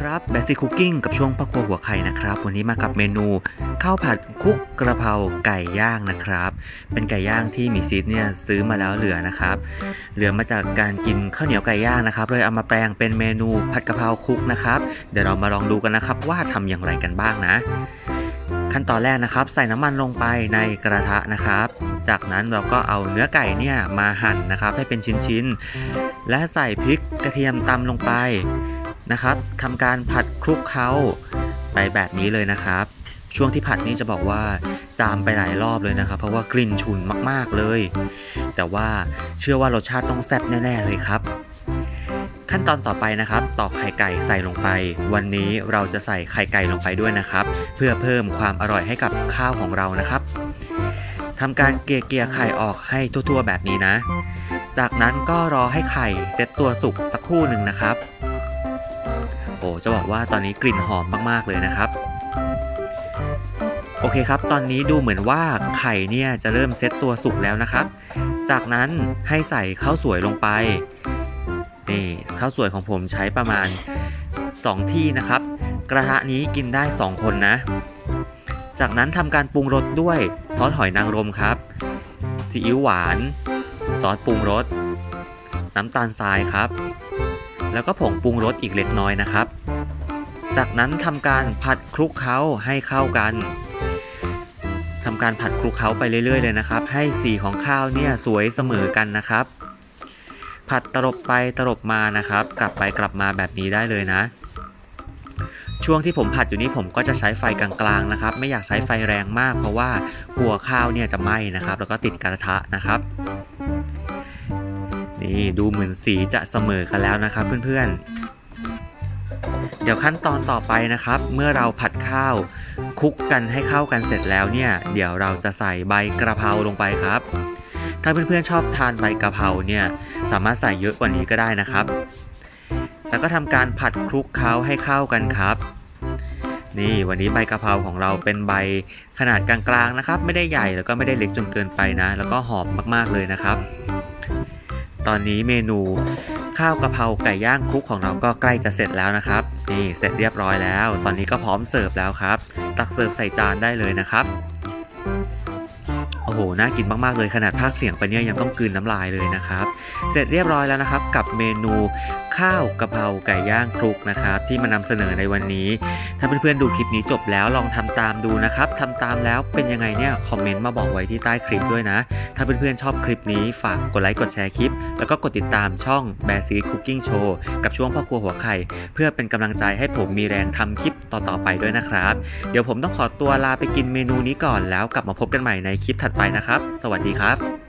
ครับแบซี่คุกกิ้งกับช่วงพ่อครัวหัวไข่นะครับ วันนี้มากับเมนูข้าวผัดคลุกกระเพราไก่ย่างนะครับ เป็นไก่ย่างที่มีซีดเนี่ยซื้อมาแล้วเหลือนะครับ เหลือมาจากการกินข้าวเหนียวไก่ย่างนะครับเลยเอามาแปลงเป็นเมนูผัดกะเพราคลุกนะครับ เดี๋ยวเรามาลองดูกันนะครับ ว่าทำอย่างไรกันบ้างนะ ขั้นตอนแรกนะครับ ใส่น้ำมันลงไปในกระทะนะครับ จากนั้นเราก็เอาเนื้อไก่เนี่ยมาหั่นนะครับ ให้เป็นชิ้นๆและใส่พริกกระเทียมตำลงไป นะครับทำการผัดคลุกเคล้าไปแบบนี้เลยนะครับ ช่วงที่ผัดนี่จะบอกว่าจามไปหลายรอบเลยนะครับ เพราะว่ากลิ่นฉุนมากๆเลย แต่ว่าเชื่อว่ารสชาติต้องแซ่บแน่ๆเลยครับ ขั้นตอนต่อไปนะครับตอกไข่ไก่ใส่ลงไป วันนี้เราจะใส่ไข่ไก่ลงไปด้วยนะครับ เพื่อเพิ่มความอร่อยให้กับข้าวของเรานะครับทำการเกลี่ยเกี่ยไข่ออกให้ทั่วๆแบบนี้นะ จากนั้นก็รอให้ไข่เซตตัวสุกสักครู่หนึ่งนะครับ โอ้จะบอกว่าตอนนี้กลิ่นหอมมากๆเลยนะครับ โอเคครับ ตอนนี้ดูเหมือนว่าไข่เนี่ยจะเริ่มเซตตัวสุกแล้วนะครับ จากนั้นให้ใส่ข้าวสวยลงไป นี่ข้าวสวยของผมใช้ประมาณ 2 ที่นะครับ กระทะนี้กินได้ 2 คนนะ จากนั้นทำการปรุงรสด้วยซอสหอยนางรมครับซีอิ๊วหวาน ซอสปรุงรสน้ำตาลทรายครับ แล้วก็ผงปรุงรสอีกเล็กน้อยนะครับ จากนั้นทำการผัดคลุกเคล้าให้เข้ากันทำการผัดคลุกเคล้าไปเรื่อยๆเลยนะครับ ให้สีของข้าวเนี่ยสวยเสมอกันนะครับ ผัดตลบไปตลบมานะครับ กลับไปกลับมาแบบนี้ได้เลยนะ ช่วงที่ผมผัดอยู่นี้ผมก็จะใช้ไฟกลางๆนะครับ ไม่อยากใช้ไฟแรงมาก เพราะว่ากลัวข้าวเนี่ยจะไหม้นะครับ แล้วก็ติดกระทะนะครับ นี่ดูเหมือนสีจะเสมอกันแล้วนะครับเพื่อนๆ เดี๋ยวขั้นตอนต่อไปนะครับ เมื่อเราผัดข้าวคลุกกันให้เข้ากันเสร็จแล้วเนี่ย เดี๋ยวเราจะใส่ใบกระเพราลงไปครับ ถ้าเพื่อนๆชอบทานใบกระเพราเนี่ยสามารถใส่เยอะกว่านี้ก็ได้นะครับ แล้วก็ทำการผัดคลุกเคล้าให้เข้ากันครับนี่วันนี้ใบกะเพราของเราเป็นใบขนาดกลางๆนะครับ ไม่ได้ใหญ่แล้วก็ไม่ได้เล็กจนเกินไปนะ แล้วก็หอมมากๆเลยนะครับ ตอนนี้เมนูข้าวกะเพราไก่ย่างคลุกของเราก็ใกล้จะเสร็จแล้วนะครับ นี่เสร็จเรียบร้อยแล้ว ตอนนี้ก็พร้อมเสิร์ฟแล้วครับ ตักเสิร์ฟใส่จานได้เลยนะครับ น่ากินมากๆเลยขนาดภาคเสียงไปเนี่ยยังต้องกลืนน้ำลายเลยนะครับ เสร็จเรียบร้อยแล้วนะครับกับเมนูข้าวกะเพราไก่ย่างคลุกนะครับที่มานำเสนอในวันนี้ ถ้าเพื่อนๆดูคลิปนี้จบแล้วลองทำตามดูนะครับทำตามแล้วเป็นยังไงเนี่ยคอมเมนต์มาบอกไว้ที่ใต้คลิปด้วยนะ ถ้าเพื่อนๆชอบคลิปนี้ฝากกดไลค์กดแชร์คลิป แล้วก็กดติดตามช่อง b a s i Cooking Show กับช่วงพ่อครัวหัวไข่เพื่อเป็นกำลังใจให้ผมมีแรงทำคลิป ต่อๆไปด้วยนะครับ เดี๋ยวผมต้องขอตัวลาไปกินเมนูนี้ก่อนแล้วกลับมาพบกันใหม่ในคลิปถัดไปนะครับ สวัสดีครับ